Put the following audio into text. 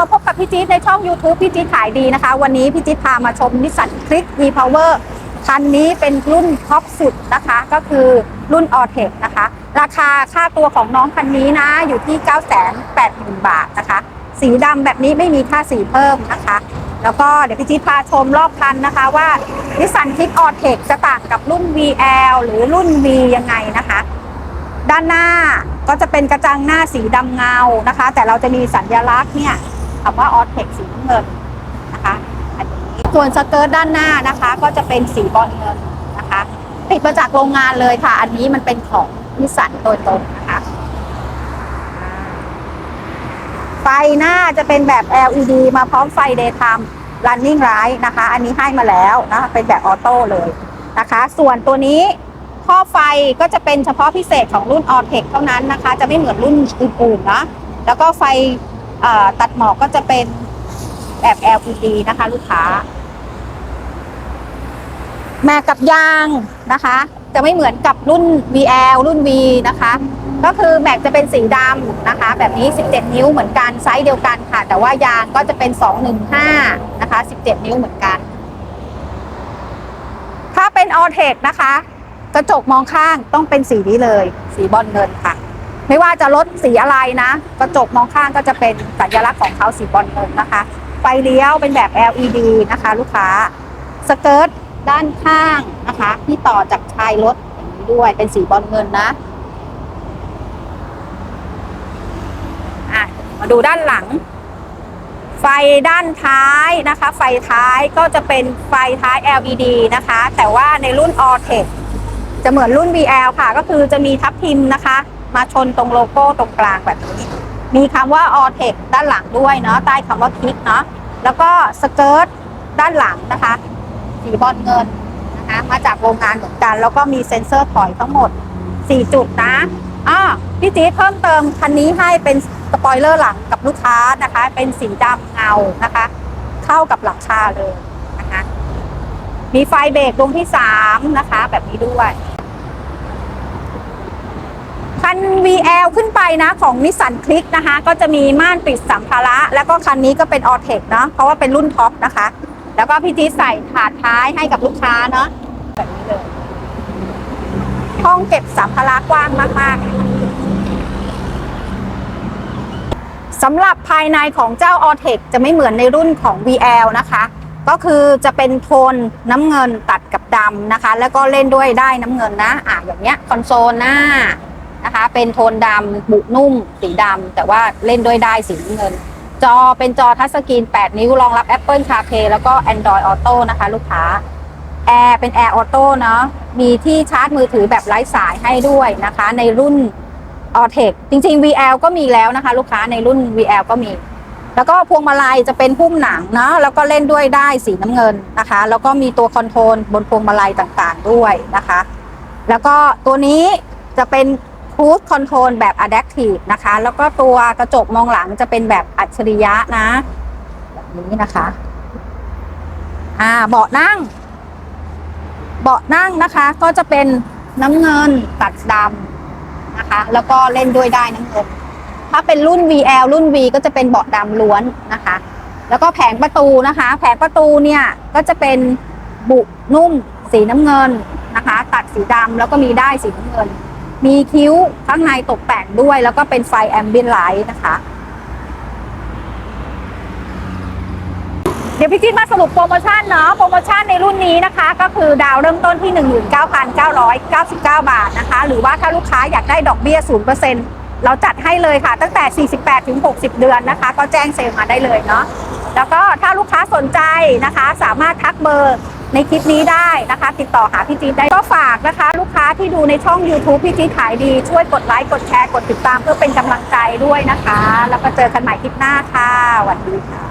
มาพบกับพี่จี๊ดในช่อง YouTube พี่จี๊ดขายดีนะคะ วันนี้พี่จี๊ดพามาชมนิสสันคลิก e power คันนี้เป็นรุ่นท็อปสุดนะคะ ก็คือรุ่น a l t e c นะคะ ราคาค่าตัวของน้องคันนี้นะ อยู่ที่ 980,000 บาทนะคะ สีดำแบบนี้ไม่มีค่าสีเพิ่มนะคะ แล้วก็เดี๋ยวพี่จี๊ดพาชมรอบคันนะคะว่านิสสันคลิก a l t e c จะต่างกับรุ่น VL หรือรุ่น V ยังไงนะคะด้านหน้าก็จะเป็นกระจังหน้าสีดำเงานะคะ แต่เราจะมีสัญลักษณ์เนี่ย คำว่าออเทคสีน้ำเงินนะคะอันนี้ส่วนสเกิร์ตด้านหน้านะคะ ก็จะเป็นสีบอลเงินนะคะติดมาจากโรงงานเลยค่ะ อันนี้มันเป็นของนิสสันโดยตรงนะคะไฟหน้าจะเป็นแบบ LED มาพร้อมไฟ daytime running light นะคะ อันนี้ให้มาแล้วนะเป็นแบบออโต้เลยนะคะ ส่วนตัวนี้ข้อไฟก็จะเป็นเฉพาะพิเศษของรุ่น a l t e c เท่านั้นนะคะ จะไม่เหมือนรุ่นอื่นๆนะแล้วก็ไฟ ตัดหมอกก็จะเป็นแบบ LED นะคะ ลูกค้าแม่กับยางนะคะ จะไม่เหมือนกับรุ่น VL รุ่น V นะคะ ก็คือแม็กจะเป็นสีดำนะคะ แบบนี้ 17 นิ้วเหมือนกันไซส์เดียวกันค่ะ แต่ว่ายางก็จะเป็น 215 นะคะ 17 นิ้วเหมือนกัน ถ้าเป็น a l t e c นะคะ กระจกมองข้างต้องเป็นสีนี้เลย สีบอลเงินค่ะ ไม่ว่าจะรถสีอะไรนะ กระจกมองข้างก็จะเป็นสัญลักษณ์ของเขาสีบอลเงินนะคะ ไฟเลี้ยวเป็นแบบ LED นะคะ ลูกค้าสเกิร์ตด้านข้างนะคะที่ต่อจากชายรถอย่างนี้ด้วยเป็นสีบอลเงินนะอะมาดูด้านหลัง ไฟด้านท้ายนะคะ ไฟท้ายก็จะเป็นไฟท้าย LED นะคะ แต่ว่าในรุ่น a l t e c จะเหมือนรุ่น VL ค่ะ ก็คือจะมีทับทิมนะคะ มาชนตรงโลโก้ตรงกลางแบบนี้ มีคำว่า a l t e c ด้านหลังด้วยเนาะใต้คำว่าคลิกเนาะแล้วก็สเกิร์ตด้านหลังนะคะสีบอลเงินนะคะมาจากโรงงานเหมือนกัน แล้วก็มีเซ็นเซอร์ถอยทั้งหมด 4 จุดนะอ่าพี่จีเพิ่มเติมคันนี้ให้เป็นสปอยเลอร์หลังกับลูกค้านะคะ เป็นสีดำเงานะคะ เข้ากับหลังคาเลยนะคะมีไฟเบรกดวงที่ 3 นะคะ แบบนี้ด้วย คัน VL ขึ้นไปนะของนิสสันคลิกนะคะ ก็จะมีม่านปิดสัมภาระ แล้วก็คันนี้ก็เป็นออเทคเนาะเพราะว่าเป็นรุ่นท็อปนะคะ แล้วก็พี่จีใส่ถาดท้ายให้กับลูกค้าเนาะแบบนี้เลยห้องเก็บสัมภาระกว้างมากๆสำหรับภายในของเจ้า a l t e c จะไม่เหมือนในรุ่นของ VL นะคะ ก็คือจะเป็นโทนน้ำเงินตัดกับดำนะคะ แล้วก็เล่นด้วยได้น้ำเงินนะอะอย่างเนี้ยคอนโซลหน้า นะคะ เป็นโทนดำบุนุ่ม สีดำแต่ว่าเล่นด้วยได้สีน้ำเงิน จอเป็นจอทัชสกรีน 8 นิ้วรองรับ Apple CarPlay แล้วก็ Android Auto นะคะ ลูกค้าแอร์เป็น Air Auto เนาะมีที่ชาร์จมือถือแบบไร้สายให้ด้วยนะคะ ในรุ่น a l t e c จริง ๆ VL ก็มีแล้วนะคะ ลูกค้าในรุ่น VL ก็มี แล้วก็พวงมาลัยจะเป็นหุ้มหนังเนาะแล้วก็เล่นด้วยได้สีน้ำเงินนะคะ แล้วก็มีตัวคอนโทรลบนพวงมาลัยต่างๆด้วยนะคะ แล้วก็ตัวนี้จะเป็น Cruise Control แบบ Adaptive นะคะ แล้วก็ตัวกระจกมองหลังจะเป็นแบบอัจฉริยะนะ แบบนี้นะคะ อ่าเบาะนั่ง เบาะนั่งนะคะ ก็จะเป็นน้ำเงินตัดดำนะคะ แล้วก็เล่นด้วยได้น้ำเงินถ้าเป็นรุ่น VL รุ่น V ก็จะเป็นเบาะดำล้วนนะคะ แล้วก็แผงประตูนะคะ แผงประตูเนี่ยก็จะเป็นบุนุ่มสีน้ำเงินนะคะ ตัดสีดำแล้วก็มีได้สีน้ำเงิน มีคิ้วข้างในตกแต่งด้วย แล้วก็เป็นไฟแอมเบียนไลท์นะคะ เดี๋ยวพี่จิ๊ดมาสรุปโปรโมชั่นเนาะ โปรโมชั่นในรุ่นนี้นะคะ ก็คือดาวเริ่มต้นที่ 19,999 บาทนะคะ หรือว่าถ้าลูกค้าอยากได้ดอกเบี้ย 0%เราจัดให้เลยค่ะ ตั้งแต่ 48 ถึง 60 เดือนนะคะ ก็แจ้งเซลล์มาได้เลยเนาะแล้วก็ถ้าลูกค้าสนใจนะคะ สามารถทักเบอร์ ในคลิปนี้ได้นะคะ ติดต่อหาพี่จี๊ดได้ก็ฝากนะคะ ลูกค้าที่ดูในช่อง YouTube พี่จี๊ดขายดีช่วยกดไลค์กดแชร์กดติดตามเพื่อเป็นกำลังใจด้วยนะคะ แล้วก็เจอกันใหม่คลิปหน้าค่ะสวัสดีค่ะ